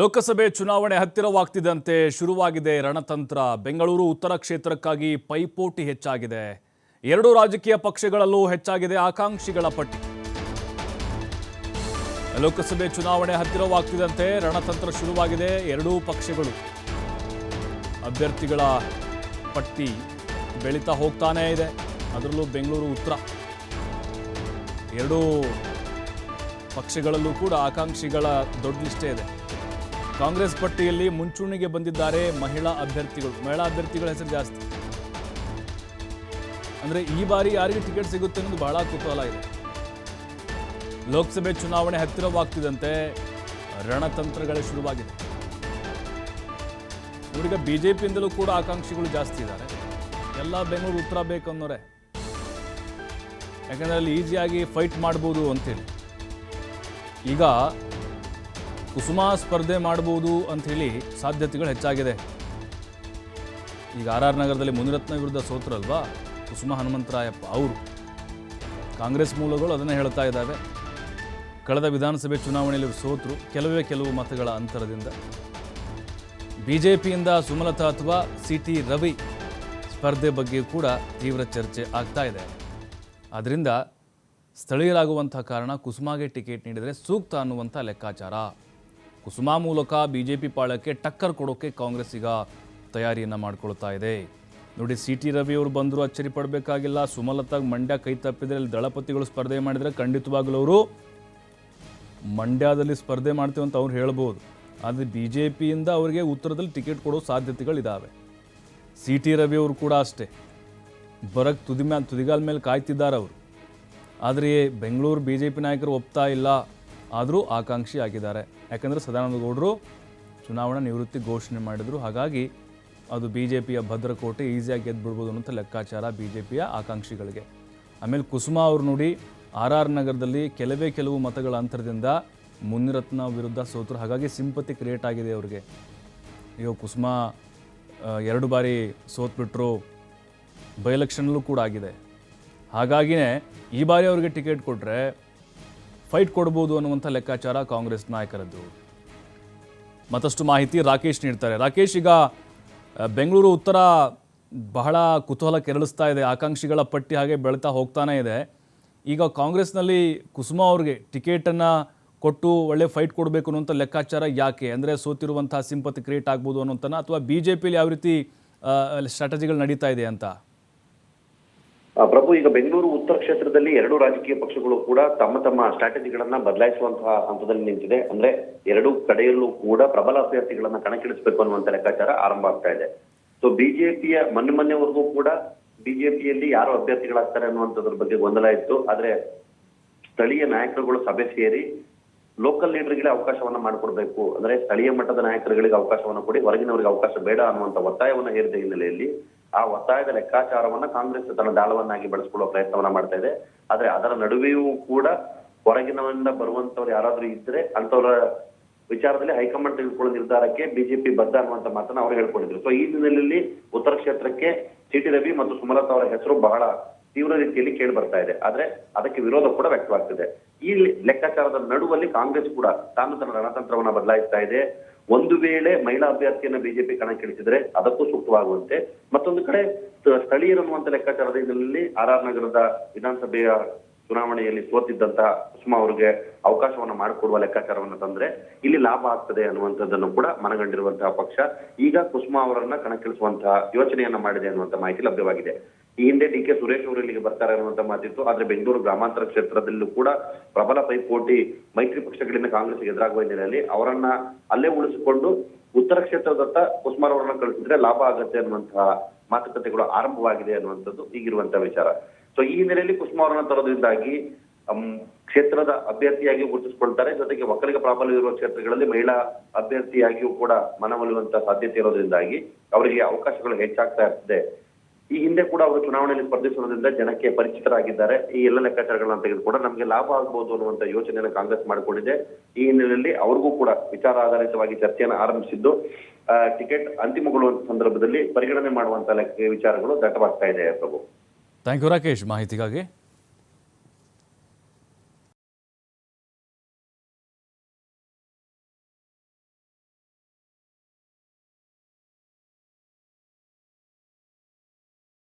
ಲೋಕಸಭೆ ಚುನಾವಣೆ ಹತ್ತಿರವಾಗ್ತಿದ್ದಂತೆ ಶುರುವಾಗಿದೆ ರಣತಂತ್ರ. ಬೆಂಗಳೂರು ಉತ್ತರ ಕ್ಷೇತ್ರಕ್ಕಾಗಿ ಪೈಪೋಟಿ ಹೆಚ್ಚಾಗಿದೆ. ಎರಡೂ ರಾಜಕೀಯ ಪಕ್ಷಗಳಲ್ಲೂ ಹೆಚ್ಚಾಗಿದೆ ಆಕಾಂಕ್ಷಿಗಳ ಪಟ್ಟಿ. ಲೋಕಸಭೆ ಚುನಾವಣೆ ಹತ್ತಿರವಾಗ್ತಿದ್ದಂತೆ ರಣತಂತ್ರ ಶುರುವಾಗಿದೆ ಎರಡೂ ಪಕ್ಷಗಳು. ಅಭ್ಯರ್ಥಿಗಳ ಪಟ್ಟಿ ಬೆಳೀತಾ ಹೋಗ್ತಾನೇ ಇದೆ. ಅದರಲ್ಲೂ ಬೆಂಗಳೂರು ಉತ್ತರ. ಎರಡೂ ಪಕ್ಷಗಳಲ್ಲೂ ಕೂಡ ಆಕಾಂಕ್ಷಿಗಳ ದೊಡ್ಡ ಲಿಸ್ಟೇ ಇದೆ. ಕಾಂಗ್ರೆಸ್ ಪಟ್ಟಿಯಲ್ಲಿ ಮುಂಚೂಣಿಗೆ ಬಂದಿದ್ದಾರೆ ಮಹಿಳಾ ಅಭ್ಯರ್ಥಿಗಳು. ಮಹಿಳಾ ಅಭ್ಯರ್ಥಿಗಳ ಹೆಸರು ಜಾಸ್ತಿ. ಅಂದ್ರೆ ಈ ಬಾರಿ ಯಾರಿಗೆ ಟಿಕೆಟ್ ಸಿಗುತ್ತೆ ಅನ್ನೋದು ಬಹಳ ಕುತೂಹಲ ಇದೆ. ಲೋಕಸಭೆ ಚುನಾವಣೆ ಹತ್ತಿರವಾಗ್ತಿದ್ದಂತೆ ರಣತಂತ್ರಗಳೇ ಶುರುವಾಗಿದೆ. ನೋಡೀಗ ಬಿಜೆಪಿಯಿಂದಲೂ ಕೂಡ ಆಕಾಂಕ್ಷಿಗಳು ಜಾಸ್ತಿ ಇದ್ದಾರೆ. ಎಲ್ಲ ಬೆಂಗಳೂರು ಉತ್ತರ ಬೇಕು ಅನ್ನೋರೆ. ಯಾಕಂದ್ರೆ ಅಲ್ಲಿ ಈಸಿಯಾಗಿ ಫೈಟ್ ಮಾಡ್ಬೋದು ಅಂತೇಳಿ ಈಗ ಕುಸುಮಾ ಸ್ಪರ್ಧೆ ಮಾಡ್ಬೋದು ಅಂಥೇಳಿ ಸಾಧ್ಯತೆಗಳು ಹೆಚ್ಚಾಗಿದೆ. ಈಗ ಆರ್ ಆರ್ ನಗರದಲ್ಲಿ ಮುನಿರತ್ನ ವಿರುದ್ಧ ಸೋತ್ರಲ್ವಾ ಕುಸುಮ ಹನುಮಂತರಾಯಪ್ಪ ಅವರು. ಕಾಂಗ್ರೆಸ್ ಮೂಲಗಳು ಅದನ್ನೇ ಹೇಳ್ತಾ ಇದ್ದಾವೆ. ಕಳೆದ ವಿಧಾನಸಭೆ ಚುನಾವಣೆಯಲ್ಲಿ ಸೋತರು. ಕೆಲವೇ ಕೆಲವು ಮತಗಳ ಅಂತರದಿಂದ. ಬಿ ಜೆ ಪಿಯಿಂದ ಸುಮಲತಾ ಅಥವಾ ಸಿ ಟಿ ರವಿ ಸ್ಪರ್ಧೆ ಬಗ್ಗೆ ಕೂಡ ತೀವ್ರ ಚರ್ಚೆ ಆಗ್ತಾ ಇದೆ. ಆದ್ದರಿಂದ ಸ್ಥಳೀಯರಾಗುವಂಥ ಕಾರಣ ಕುಸುಮಾಗೆ ಟಿಕೆಟ್ ನೀಡಿದರೆ ಸೂಕ್ತ ಅನ್ನುವಂಥ ಲೆಕ್ಕಾಚಾರ. ಕುಸುಮಾ ಮೂಲಕ ಬಿ ಜೆ ಪಿ ಪಾಳಕ್ಕೆ ಟಕ್ಕರ್ ಕೊಡೋಕ್ಕೆ ಕಾಂಗ್ರೆಸ್ ಈಗ ತಯಾರಿಯನ್ನು ಮಾಡ್ಕೊಳ್ತಾ ಇದೆ. ನೋಡಿ ಸಿ ಟಿ ರವಿ ಅವರು ಬಂದರೂ ಅಚ್ಚರಿ ಪಡಬೇಕಾಗಿಲ್ಲ. ಸುಮಲತಾಗಿ ಮಂಡ್ಯ ಕೈ ತಪ್ಪಿದ್ರೆ ಅಲ್ಲಿ ದಳಪತಿಗಳು ಸ್ಪರ್ಧೆ ಮಾಡಿದರೆ ಖಂಡಿತವಾಗ್ಲೂ ಅವರು ಮಂಡ್ಯದಲ್ಲಿ ಸ್ಪರ್ಧೆ ಮಾಡ್ತೀವಿ ಅಂತ ಅವ್ರು ಹೇಳ್ಬೋದು. ಆದರೆ ಬಿ ಜೆ ಪಿಯಿಂದ ಅವರಿಗೆ ಉತ್ತರದಲ್ಲಿ ಟಿಕೆಟ್ ಕೊಡೋ ಸಾಧ್ಯತೆಗಳಿದ್ದಾವೆ ಸಿ ಟಿ ರವಿ ಅವರು ಕೂಡ ಅಷ್ಟೇ. ಬರಕ್ಕೆ ತುದಿ ಮ್ಯಾಲ ತುದಿಗಾಲ ಮೇಲೆ ಕಾಯ್ತಿದ್ದಾರೆ ಅವರು. ಆದರೆ ಬೆಂಗಳೂರು ಬಿ ಜೆ ಪಿ ನಾಯಕರು ಒಪ್ತಾ ಇಲ್ಲ. ಆದರೂ ಆಕಾಂಕ್ಷಿ ಆಗಿದ್ದಾರೆ. ಯಾಕಂದರೆ ಸದಾನಂದಗೌಡರು ಚುನಾವಣಾ ನಿವೃತ್ತಿ ಘೋಷಣೆ ಮಾಡಿದರು. ಹಾಗಾಗಿ ಅದು ಬಿ ಜೆ ಪಿಯ ಭದ್ರಕೋಟೆ ಈಸಿಯಾಗಿ ಗೆದ್ದು ಬಿಡ್ಬೋದು ಅನ್ನೋಂಥ ಲೆಕ್ಕಾಚಾರ ಬಿ ಜೆ ಪಿಯ ಆಕಾಂಕ್ಷಿಗಳಿಗೆ. ಆಮೇಲೆ ಕುಸುಮಾ ಅವರು ನೋಡಿ, ಆರ್ ಆರ್ ನಗರದಲ್ಲಿ ಕೆಲವೇ ಕೆಲವು ಮತಗಳ ಅಂತರದಿಂದ ಮುನಿರತ್ನ ವಿರುದ್ಧ ಸೋತರು. ಹಾಗಾಗಿ ಸಿಂಪತಿ ಕ್ರಿಯೇಟ್ ಆಗಿದೆ ಅವರಿಗೆ. ಅಯ್ಯೋ, ಕುಸುಮಾ ಎರಡು ಬಾರಿ ಸೋತ್ಬಿಟ್ರು. ಬೈ ಎಲೆಕ್ಷನಲ್ಲೂ ಕೂಡ ಆಗಿದೆ. ಹಾಗಾಗಿಯೇ ಈ ಬಾರಿ ಅವರಿಗೆ ಟಿಕೆಟ್ ಕೊಟ್ಟರೆ ಫೈಟ್ ಕೊಡ್ಬೋದು ಅನ್ನುವಂಥ ಲೆಕ್ಕಾಚಾರ ಕಾಂಗ್ರೆಸ್ ನಾಯಕರದ್ದು. ಮತ್ತಷ್ಟು ಮಾಹಿತಿ ರಾಕೇಶ್ ನೀಡ್ತಾರೆ. ರಾಕೇಶ್, ಈಗ ಬೆಂಗಳೂರು ಉತ್ತರ ಬಹಳ ಕುತೂಹಲ ಕೆರಳಿಸ್ತಾ ಇದೆ. ಆಕಾಂಕ್ಷಿಗಳ ಪಟ್ಟಿ ಹಾಗೆ ಬೆಳೀತಾ ಹೋಗ್ತಾನೆ ಇದೆ. ಈಗ ಕಾಂಗ್ರೆಸ್ನಲ್ಲಿ ಕುಸುಮಾ ಅವ್ರಿಗೆ ಟಿಕೆಟನ್ನು ಕೊಟ್ಟು ಒಳ್ಳೆ ಫೈಟ್ ಕೊಡಬೇಕು ಅನ್ನುವಂಥ ಲೆಕ್ಕಾಚಾರ ಯಾಕೆ? ಅಂದರೆ ಸೋತಿರುವಂಥ ಸಿಂಪತಿ ಕ್ರಿಯೇಟ್ ಆಗ್ಬೋದು ಅನ್ನೋಂಥನ ಅಥವಾ ಬಿ ಜೆ ಪಿಲಿ ಯಾವ ರೀತಿ ಸ್ಟ್ರಾಟಜಿಗಳು ನಡೀತಾ ಇದೆ ಅಂತ? ಪ್ರಭು, ಈಗ ಬೆಂಗಳೂರು ಉತ್ತರ ಕ್ಷೇತ್ರದಲ್ಲಿ ಎರಡು ರಾಜಕೀಯ ಪಕ್ಷಗಳು ಕೂಡ ತಮ್ಮ ತಮ್ಮ ಸ್ಟ್ರಾಟಜಿಗಳನ್ನ ಬದಲಾಯಿಸುವಂತಹ ಹಂತದಲ್ಲಿ ನಿಂತಿದೆ. ಅಂದ್ರೆ ಎರಡು ಕಡೆಯಲ್ಲೂ ಕೂಡ ಪ್ರಬಲ ಅಭ್ಯರ್ಥಿಗಳನ್ನ ಕಣಕ್ಕಿಳಿಸಬೇಕು ಅನ್ನುವಂತ ಲೆಕ್ಕಾಚಾರ ಆರಂಭ ಆಗ್ತಾ ಇದೆ. ಸೊ ಬಿಜೆಪಿಯ ಮೊನ್ನೆ ಮೊನ್ನೆವರೆಗೂ ಕೂಡ ಬಿಜೆಪಿಯಲ್ಲಿ ಯಾರು ಅಭ್ಯರ್ಥಿಗಳಾಗ್ತಾರೆ ಅನ್ನುವಂಥದ್ರ ಬಗ್ಗೆ ಗೊಂದಲ ಇತ್ತು. ಆದ್ರೆ ಸ್ಥಳೀಯ ನಾಯಕರುಗಳು ಸಭೆ ಸೇರಿ ಲೋಕಲ್ ಲೀಡರ್ಗಳಿಗೆ ಅವಕಾಶವನ್ನ ಮಾಡಿಕೊಡ್ಬೇಕು. ಅಂದ್ರೆ ಸ್ಥಳೀಯ ಮಟ್ಟದ ನಾಯಕರುಗಳಿಗೆ ಅವಕಾಶವನ್ನ ಕೊಡಿ, ಹೊರಗಿನವರಿಗೆ ಅವಕಾಶ ಬೇಡ ಅನ್ನುವಂತ ಒತ್ತಾಯವನ್ನ ಹೇರಿದ ಹಿನ್ನೆಲೆಯಲ್ಲಿ ಆ ಒತ್ತಾಯದ ಲೆಕ್ಕಾಚಾರವನ್ನ ಕಾಂಗ್ರೆಸ್ ತನ್ನ ದಾಳವನ್ನಾಗಿ ಬಳಸಿಕೊಳ್ಳುವ ಪ್ರಯತ್ನವನ್ನ ಮಾಡ್ತಾ ಇದೆ. ಆದ್ರೆ ಅದರ ನಡುವೆಯೂ ಕೂಡ ಹೊರಗಿನವರಿಂದ ಬರುವಂತವ್ರು ಯಾರಾದ್ರೂ ಇದ್ರೆ ಅಂತವರ ವಿಚಾರದಲ್ಲಿ ಹೈಕಮಾಂಡ್ ತೆಗೆದುಕೊಳ್ಳೋ ನಿರ್ಧಾರಕ್ಕೆ ಬಿಜೆಪಿ ಬದ್ಧ ಅನ್ನುವಂತ ಮಾತನ್ನ ಅವರು ಹೇಳ್ಕೊಂಡಿದ್ರು. ಸೊ ಈ ದಿನದಲ್ಲಿ ಉತ್ತರ ಕ್ಷೇತ್ರಕ್ಕೆ ಸಿಟಿ ರವಿ ಮತ್ತು ಸುಮಲತಾ ಅವರ ಹೆಸರು ಬಹಳ ತೀವ್ರ ರೀತಿಯಲ್ಲಿ ಕೇಳಿ ಬರ್ತಾ ಇದೆ. ಆದ್ರೆ ಅದಕ್ಕೆ ವಿರೋಧ ಕೂಡ ವ್ಯಕ್ತವಾಗ್ತಿದೆ. ಈ ಲೆಕ್ಕಾಚಾರದ ನಡುವಲ್ಲಿ ಕಾಂಗ್ರೆಸ್ ಕೂಡ ತಾನು ತನ್ನ ರಣತಂತ್ರವನ್ನ ಬದಲಾಯಿಸ್ತಾ ಇದೆ. ಒಂದು ವೇಳೆ ಮಹಿಳಾ ಅಭ್ಯರ್ಥಿಯನ್ನ ಬಿಜೆಪಿ ಕಣಕ್ಕಿಳಿಸಿದ್ರೆ ಅದಕ್ಕೂ ಸೂಕ್ತವಾಗುವಂತೆ. ಮತ್ತೊಂದು ಕಡೆ ಸ್ಥಳೀಯರು ಅನ್ನುವಂತ ಲೆಕ್ಕಾಚಾರದ ಹಿನ್ನೆಲೆಯಲ್ಲಿ ಆರ್ ಆರ್ ನಗರದ ವಿಧಾನಸಭೆಯ ಚುನಾವಣೆಯಲ್ಲಿ ಸೋತಿದ್ದಂತಹ ಕುಸುಮಾ ಅವರಿಗೆ ಅವಕಾಶವನ್ನ ಮಾಡಿಕೊಡುವ ಲೆಕ್ಕಾಚಾರವನ್ನು ತಂದ್ರೆ ಇಲ್ಲಿ ಲಾಭ ಆಗ್ತದೆ ಅನ್ನುವಂಥದ್ದನ್ನು ಕೂಡ ಮನಗಂಡಿರುವಂತಹ ಪಕ್ಷ. ಈಗ ಕುಸುಮಾ ಅವರನ್ನ ಕಣಕ್ಕಿಳಿಸುವಂತಹ ಯೋಚನೆಯನ್ನ ಮಾಡಿದೆ ಅನ್ನುವಂತ ಮಾಹಿತಿ ಲಭ್ಯವಾಗಿದೆ. ಈ ಹಿಂದೆ ಡಿ ಕೆ ಸುರೇಶ್ ಅವರು ಇಲ್ಲಿಗೆ ಬರ್ತಾರೆ ಅನ್ನುವಂತ ಮಾತಿತ್ತು. ಆದ್ರೆ ಬೆಂಗಳೂರು ಗ್ರಾಮಾಂತರ ಕ್ಷೇತ್ರದಲ್ಲೂ ಕೂಡ ಪ್ರಬಲ ಪೈಪೋಟಿ ಮೈತ್ರಿ ಪಕ್ಷಗಳಿಂದ ಕಾಂಗ್ರೆಸ್ ಎದುರಾಗುವ ಹಿನ್ನೆಲೆಯಲ್ಲಿ ಅವರನ್ನ ಅಲ್ಲೇ ಉಳಿಸಿಕೊಂಡು ಉತ್ತರ ಕ್ಷೇತ್ರದತ್ತ ಕುಸ್ಮಾರ್ ಅವರನ್ನ ಕಳಿಸಿದ್ರೆ ಲಾಭ ಆಗತ್ತೆ ಅನ್ನುವಂತಹ ಮಾತುಕತೆಗಳು ಆರಂಭವಾಗಿದೆ ಅನ್ನುವಂಥದ್ದು ಈಗಿರುವಂತಹ ವಿಚಾರ. ಸೊ ಈ ಹಿನ್ನೆಲೆಯಲ್ಲಿ ಕುಸುಮಾ ಅವರನ್ನ ತರೋದ್ರಿಂದಾಗಿ ಕ್ಷೇತ್ರದ ಅಭ್ಯರ್ಥಿಯಾಗಿ ಗುರುತಿಸಿಕೊಳ್ತಾರೆ. ಜೊತೆಗೆ ಒಕ್ಕಲಿಗ ಪ್ರಾಬಲ್ಯ ಇರುವ ಕ್ಷೇತ್ರಗಳಲ್ಲಿ ಮಹಿಳಾ ಅಭ್ಯರ್ಥಿಯಾಗಿಯೂ ಕೂಡ ಮನವೊಲಿಯುವಂತಹ ಸಾಧ್ಯತೆ ಇರೋದ್ರಿಂದಾಗಿ ಅವರಿಗೆ ಅವಕಾಶಗಳು ಹೆಚ್ಚಾಗ್ತಾ ಇರ್ತದೆ ಈ ಹಿಂದೆ ಕೂಡ ಅವರು ಚುನಾವಣೆಯಲ್ಲಿ ಸ್ಪರ್ಧಿಸುವುದರಿಂದ ಜನಕ್ಕೆ ಪರಿಚಿತರಾಗಿದ್ದಾರೆ. ಈ ಎಲ್ಲ ಲೆಕ್ಕಾಚಾರಗಳನ್ನ ತೆಗೆದುಕೊಂಡು ನಮಗೆ ಲಾಭ ಆಗ್ಬಹುದು ಅನ್ನುವಂತ ಯೋಚನೆಯನ್ನು ಕಾಂಗ್ರೆಸ್ ಮಾಡಿಕೊಂಡಿದೆ. ಈ ಹಿನ್ನೆಲೆಯಲ್ಲಿ ಅವ್ರಿಗೂ ಕೂಡ ವಿಚಾರ ಆಧಾರಿತವಾಗಿ ಚರ್ಚೆಯನ್ನು ಆರಂಭಿಸಿದ್ದು ಟಿಕೆಟ್ ಅಂತಿಮಗೊಳ್ಳುವಂತ ಸಂದರ್ಭದಲ್ಲಿ ಪರಿಗಣನೆ ಮಾಡುವಂತ ವಿಚಾರಗಳು ದಟ್ಟವಾಗ್ತಾ ಇದೆ ಪ್ರಭು. ಥ್ಯಾಂಕ್ ಯು ರಾಕೇಶ್ ಮಾಹಿತಿಗಾಗಿ